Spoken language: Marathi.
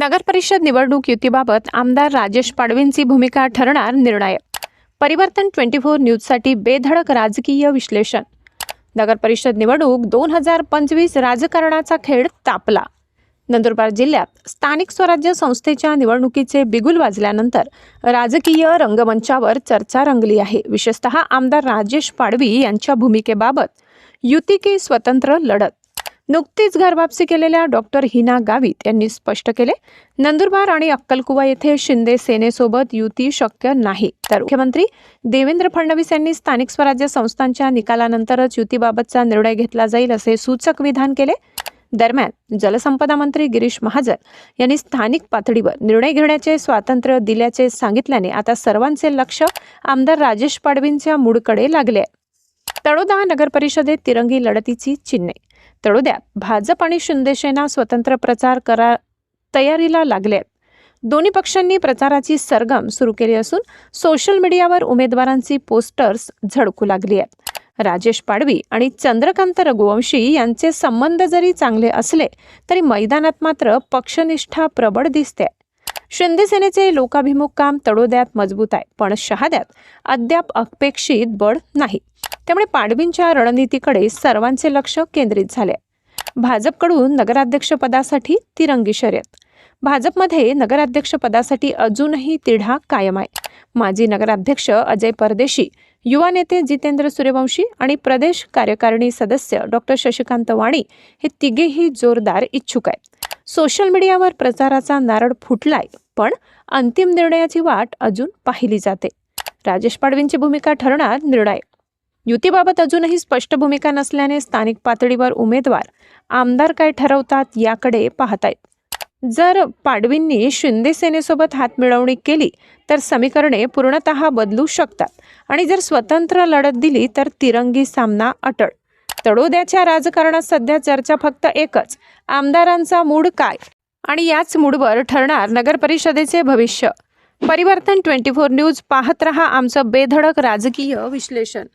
नगरपरिषद निवडणूक युतीबाबत आमदार राजेश पाडवींची भूमिका ठरणार निर्णायक. परिवर्तन ट्वेंटी फोर न्यूजसाठी बेधडक राजकीय विश्लेषण. नगरपरिषद निवडणूक दोन हजार पंचवीस राजकारणाचा खेळ तापला. नंदुरबार जिल्ह्यात स्थानिक स्वराज्य संस्थेच्या निवडणुकीचे बिगुल वाजल्यानंतर राजकीय रंगमंचावर चर्चा रंगली आहे. विशेषतः आमदार राजेश पाडवी यांच्या भूमिकेबाबत युती की स्वतंत्र लढत. नुकतीच घरवापसी केलेल्या डॉक्टर हिना गावित यांनी स्पष्ट केले नंदुरबार आणि अक्कलकुवा येथे शिंदे सेनेसोबत युती शक्य नाही. तर मुख्यमंत्री देवेंद्र फडणवीस यांनी स्थानिक स्वराज्य संस्थांच्या निकालानंतरच युतीबाबतचा निर्णय घेतला जाईल असे सूचक विधान केले. दरम्यान जलसंपदा मंत्री गिरीश महाजन यांनी स्थानिक पातळीवर निर्णय घेण्याचे स्वातंत्र्य दिल्याचे सांगितल्याने आता सर्वांचे लक्ष आमदार राजेश पाडवींच्या मूडकडे लागले आहे. तळोदा नगरपरिषदेत तिरंगी लढतीची चिन्हे तळोद्यात भाजप आणि शिंदेसेना स्वतंत्र प्रचार करा तयारीला लागले आहेत. दोन्ही पक्षांनी प्रचाराची सरगम सुरू केली असून सोशल मीडियावर उमेदवारांची पोस्टर्स झडकू लागली आहेत. राजेश पाडवी आणि चंद्रकांत रघुवंशी यांचे संबंध जरी चांगले असले तरी मैदानात मात्र पक्षनिष्ठा प्रबळ दिसते शिंदे सेनेचे लोकाभिमुख काम तळोद्यात मजबूत आहे पण शहाद्यात अद्याप अपेक्षित बळ नाही. त्यामुळे पाडवींच्या रणनीतीकडे सर्वांचे लक्ष केंद्रित झाले भाजपकडून नगराध्यक्षपदासाठी तिरंगी शर्यत. भाजपमध्ये नगराध्यक्षपदासाठी अजूनही तिढा कायम आहे. माजी नगराध्यक्ष अजय परदेशी युवा नेते जितेंद्र सूर्यवंशी आणि प्रदेश कार्यकारिणी सदस्य डॉक्टर शशिकांत वाणी हे तिघेही जोरदार इच्छुक आहेत. सोशल मीडियावर प्रचाराचा नारळ फुटलाय पण अंतिम निर्णयाची वाट अजून पाहिली जाते. राजेश पाडवींची भूमिका ठरणार निर्णायक. युतीबाबत अजूनही स्पष्ट भूमिका नसल्याने स्थानिक पातळीवर उमेदवार आमदार काय ठरवतात याकडे पाहतायत. जर पाडवींनी शिंदे सेनेसोबत हातमिळवणी केली तर समीकरणे पूर्णतः बदलू शकतात. आणि जर स्वतंत्र लढत दिली तर तिरंगी सामना अटळ. तडोद्याच्या राजकारणात सध्या चर्चा फक्त एकच आमदारांचा मूड काय? आणि याच मूडवर ठरणार नगर परिषदेचे भविष्य. परिवर्तन ट्वेंटी फोर न्यूज पाहत रहा आमचं बेधडक राजकीय विश्लेषण.